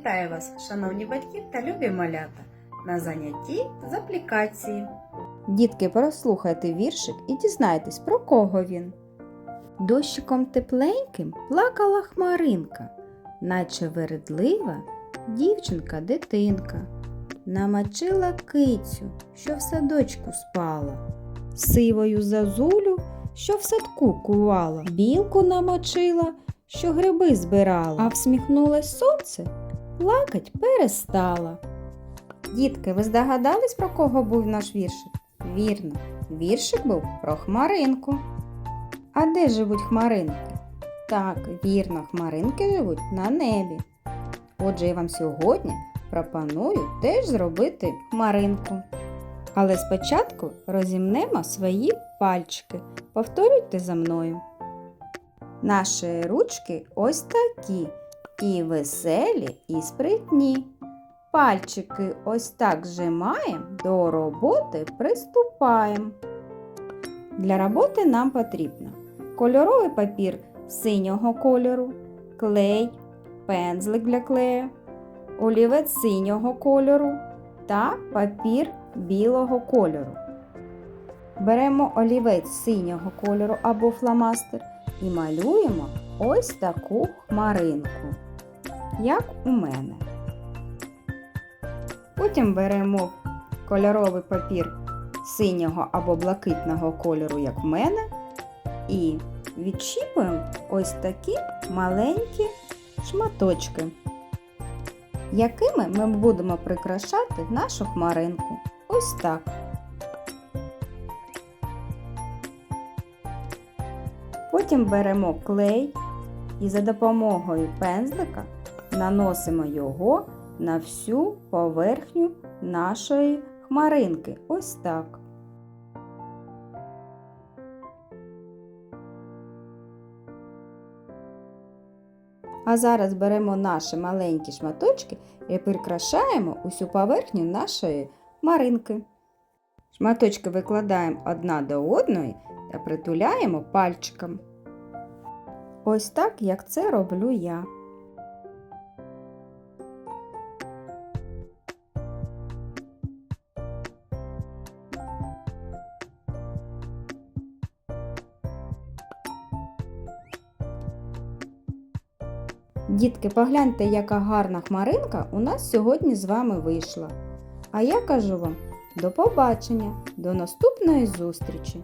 Вітаю вас, шановні батьки та любі малята, на занятті з аплікації. Дітки, прослухайте віршик і дізнайтесь, про кого він. Дощиком тепленьким плакала хмаринка, наче вередлива дівчинка-дитинка. Намочила кицю, що в садочку спала, сивою зазулю, що в садку кувала, білку намочила, що гриби збирала, а всміхнулось сонце, плакать перестала. Дітки, ви здогадались, про кого був наш віршик? Вірно, віршик був про хмаринку. А де живуть хмаринки? Так, вірно, хмаринки живуть на небі. Отже, я вам сьогодні пропоную теж зробити хмаринку. Але спочатку розімнемо свої пальчики. Повторюйте за мною. Наші ручки ось такі, і веселі, і спритні. Пальчики ось так зжимаємо, до роботи приступаємо. Для роботи нам потрібно кольоровий папір синього кольору, клей, пензлик для клею, олівець синього кольору та папір білого кольору. Беремо олівець синього кольору або фломастер і малюємо ось таку хмаринку, як у мене. Потім беремо кольоровий папір синього або блакитного кольору, як в мене, і відчіпуємо ось такі маленькі шматочки, якими ми будемо прикрашати нашу хмаринку. Ось так. Потім беремо клей і за допомогою пензлика наносимо його на всю поверхню нашої хмаринки. Ось так. А зараз беремо наші маленькі шматочки і прикрашаємо усю поверхню нашої хмаринки. Шматочки викладаємо одна до одної та притуляємо пальчиком. Ось так, як це роблю я. Дітки, погляньте, яка гарна хмаринка у нас сьогодні з вами вийшла. А я кажу вам до побачення, до наступної зустрічі!